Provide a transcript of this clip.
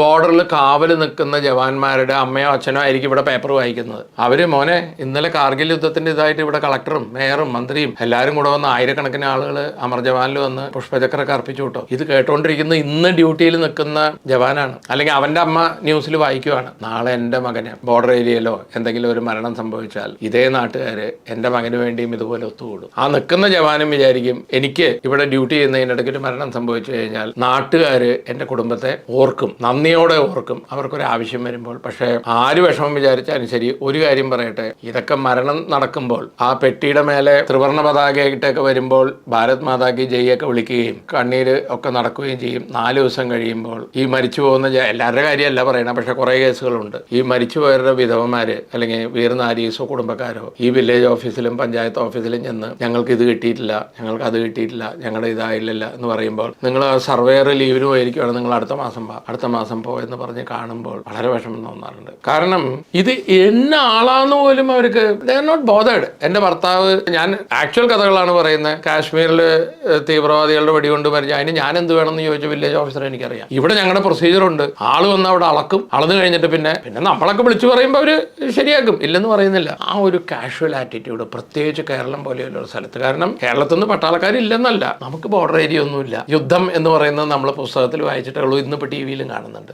ബോർഡറിൽ കാവൽ നിൽക്കുന്ന ജവാന്മാരുടെ അമ്മയോ അച്ഛനോ ആയിരിക്കും ഇവിടെ പേപ്പർ വായിക്കുന്നത്. അവർ മോനെ ഇന്നലെ കാർഗിൽ യുദ്ധത്തിന്റെ ഇതായിട്ട് ഇവിടെ കളക്ടറും മേയറും മന്ത്രിയും എല്ലാവരും കൂടെ വന്ന് ആയിരക്കണക്കിന് ആളുകൾ അമർ ജവാനിൽ വന്ന് പുഷ്പചക്രമൊക്കെ അർപ്പിച്ചു കേട്ടോ ഇത് കേട്ടുകൊണ്ടിരിക്കുന്ന ഇന്ന് ഡ്യൂട്ടിയിൽ നിൽക്കുന്ന ജവാനാണ്. അല്ലെങ്കിൽ അവന്റെ അമ്മ ന്യൂസിൽ വായിക്കുവാണ്. നാളെ എന്റെ മകന് ബോർഡർ ഏരിയയിലോ എന്തെങ്കിലും ഒരു മരണം സംഭവിച്ചാൽ ഇതേ നാട്ടുകാർ എന്റെ മകന് വേണ്ടിയും ഇതുപോലെ ഒത്തുകൂടും. ആ നിൽക്കുന്ന ജവാനും വിചാരിക്കും എനിക്ക് ഇവിടെ ഡ്യൂട്ടി ചെയ്യുന്നതിനിടയ്ക്ക് ഒരു മരണം സംഭവിച്ചു കഴിഞ്ഞാൽ നാട്ടുകാർ എന്റെ കുടുംബത്തെ ഓർക്കും. നന്ദിയോടെ ഓർക്കും. അവർക്കൊരു ആവശ്യം വരുമ്പോൾ. പക്ഷേ ആര് വിഷമം വിചാരിച്ചാലും ശരി ഒരു കാര്യം പറയട്ടെ. ഇതൊക്കെ മരണം നടക്കുമ്പോൾ ആ പെട്ടിയുടെ മേലെ ത്രിവർണ പതാകയായിട്ടൊക്കെ വരുമ്പോൾ ഭാരത് മാതാക്ക് ജയ്യൊക്കെ വിളിക്കുകയും കണ്ണീര് ഒക്കെ നടക്കുകയും ചെയ്യും. നാല് ദിവസം കഴിയുമ്പോൾ ഈ മരിച്ചു പോകുന്ന എല്ലാവരുടെ കാര്യമല്ല പറയണ പക്ഷെ കുറേ കേസുകളുണ്ട്. ഈ മരിച്ചുപോയവരുടെ വിധവമാര് അല്ലെങ്കിൽ വീർനാരീസോ കുടുംബക്കാരോ ഈ വില്ലേജ് ഓഫീസിലും പഞ്ചായത്ത് ഓഫീസിലും ചെന്ന് ഞങ്ങൾക്ക് ഇത് കിട്ടിയിട്ടില്ല ഞങ്ങൾക്ക് അത് കിട്ടിയിട്ടില്ല ഞങ്ങളുടെ ഇതായില്ലല്ല എന്ന് പറയുമ്പോൾ നിങ്ങൾ സർവേയർ ലീവിന് പോയിരിക്കുകയാണ് നിങ്ങൾ അടുത്ത മാസം അടുത്ത മാസം പോ എന്ന് പറഞ്ഞ് കാണുമ്പോൾ വളരെ വിഷമം തോന്നാറുണ്ട്. കാരണം ഇത് എന്ന ആളാന്ന് പോലും അവർക്ക് നോട്ട് ബോധേഡ് എന്റെ ഭർത്താവ് ഞാൻ ആക്ച്വൽ കഥകളാണ് പറയുന്നത്. കാശ്മീരിൽ തീവ്രവാദികളുടെ വെടികൊണ്ട് മരിച്ച അതിന് ഞാൻ എന്ത് വേണമെന്ന് ചോദിച്ച വില്ലേജ് ഓഫീസർ എനിക്കറിയാം. ഇവിടെ ഞങ്ങളുടെ പ്രൊസീജിയർ ഉണ്ട്. ആൾ വന്ന് അവിടെ അളക്കും. അളന്ന് കഴിഞ്ഞിട്ട് പിന്നെ പിന്നെ നമ്മളൊക്കെ വിളിച്ചു പറയുമ്പോൾ അവർ ശരിയാക്കും. ഇല്ലെന്ന് പറയുന്നില്ല. ആ ഒരു കാഷ്വൽ ആറ്റിറ്റ്യൂഡ് പ്രത്യേകിച്ച് കേരളം പോലെയുള്ള ഒരു സ്ഥലത്ത്. കാരണം കേരളത്തിൽ നിന്ന് പട്ടാളക്കാരില്ലെന്നല്ല. നമുക്ക് ബോർഡർ ഏരിയ ഒന്നുമില്ല. യുദ്ധം എന്ന് പറയുന്നത് നമ്മൾ പുസ്തകത്തിൽ വായിച്ചിട്ടുള്ളൂ ഇന്നിപ്പോൾ ടി വിയിലും കാണുന്നുണ്ട്.